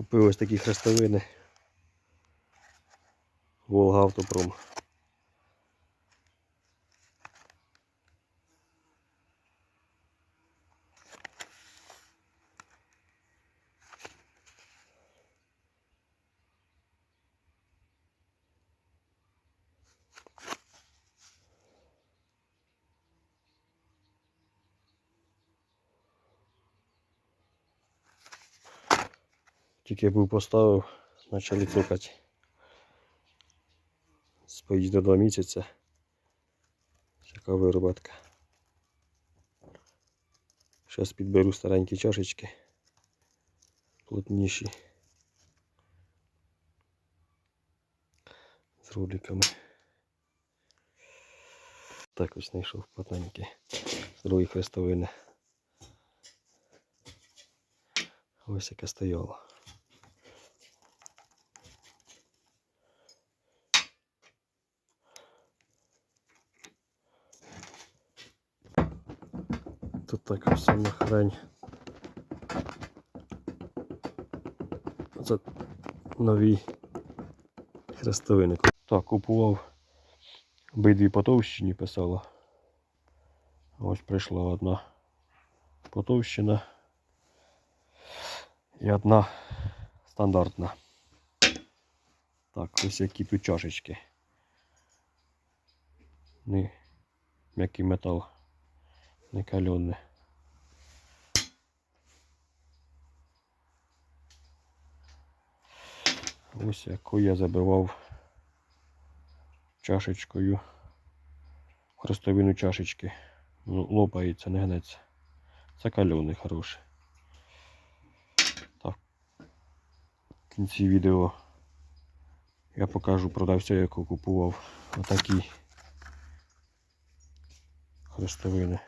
Купив ось такі хрестовини. Волга Автопром. Тільки був поставив, почали цукати. Споїть до два місяця. Така вироботка. Зараз підберу старенькі чашечки. Плотніші. З роликами. Так ось знайшов плотненькі. З другої хрестовини. Ось яке стояло. Тут така сама хрень. Це нові хрестовини. Так, купував обидві потовщині писала. Ось прийшла одна потовщина і одна стандартна. Так, ось які тут чашечки. Не м'який метал не кальоне. Ось яку я забивав чашечкою. Хрестовину чашечки. Ну, лопається, не гнеться. Це кальоний хороший. Так. В кінці відео я покажу продавця, яку купував отакі хрестовини.